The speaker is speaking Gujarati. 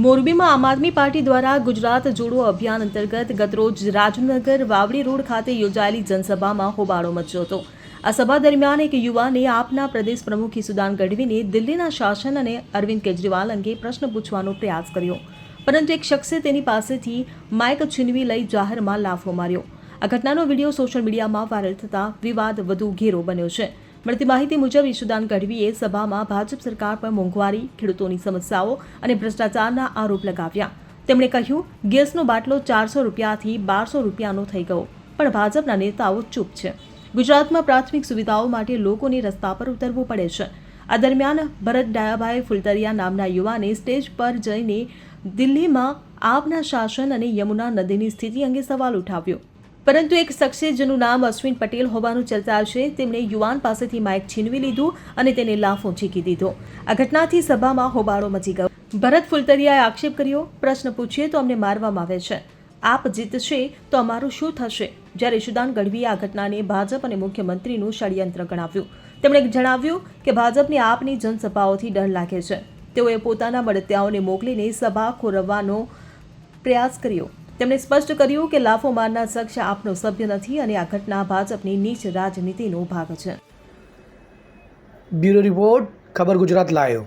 મોરબીમાં આમ આદમી પાર્ટી દ્વારા ગુજરાત જોડો અભિયાન અંતર્ગત ગતરોજ રાજનગર વાવડી રોડ ખાતે યોજાયેલી જનસભામાં હોબાળો મચ્યો હતો. આ સભા દરમિયાન એક યુવાને આપના પ્રદેશ પ્રમુખ ઈસુદાન ગઢવીને દિલ્હીના શાસન અને અરવિંદ કેજરીવાલ અંગે પ્રશ્ન પૂછવાનો પ્રયાસ કર્યો. પરંતુ એક શખ્સે તેની પાસેથી માઇક છીનવી લઈ જાહેરમાં લાફો માર્યો. આ ઘટનાનો વીડિયો સોશિયલ મીડિયામાં વાયરલ થતાં વિવાદ વધુ ઘેરો બન્યો છે. મળતી માહિતી મુજબ ઈશુદાન ગઢવીએ સભામાં ભાજપ સરકાર પર મોંઘવારી, ખેડૂતોની સમસ્યાઓ અને ભ્રષ્ટાચારના આરોપ લગાવ્યા. તેમણે કહ્યું, ગેસનો બાટલો ચારસો રૂપિયાથી બારસો રૂપિયાનો થઈ ગયો, પણ ભાજપના નેતાઓ ચૂપ છે. ગુજરાતમાં પ્રાથમિક સુવિધાઓ માટે લોકોને રસ્તા પર ઉતરવું પડે છે. આ દરમિયાન ભરત ડાયાભાઈ ફુલતરિયા નામના યુવાને સ્ટેજ પર જઈને દિલ્હીમાં આપના શાસન અને યમુના નદીની સ્થિતિ અંગે સવાલ ઉઠાવ્યો. પરંતુ એક શખ્સે, જેનું નામ અશ્વિન પટેલ હોવાનું ચર્ચા છે તેમણે યુવાન પાસેથી માઇક છીનવી લીધું અને તેને લાફો ઝીકી દીધો. આ ઘટનાથી સભામાં હોબાળો મચી ગયો. ભરત ફુલતરિયાએ આક્ષેપ કર્યો, પ્રશ્ન પૂછીએ તો અમને મારવામાં આવે છે. આપ જીતશે તો અમારું શું થશે? જ્યારે ઈશુદાન ગઢવીએ આ ઘટનાને ભાજપ અને મુખ્યમંત્રીનું ષડયંત્ર ગણાવ્યું. તેમણે જણાવ્યું કે ભાજપની આપની જનસભાઓથી ડર લાગે છે. તેઓએ પોતાના મળતિયાઓને મોકલીને સભા ખોરવવાનો પ્રયાસ કર્યો. તેમણે સ્પષ્ટ કર્યું કે લાફો મારનાર શખ્સ આપનો સભ્ય નથી અને આ ઘટના ભાજપની નીચ રાજનીતિનો ભાગ છે. બ્યુરો રિપોર્ટ, ખબર ગુજરાત લાયો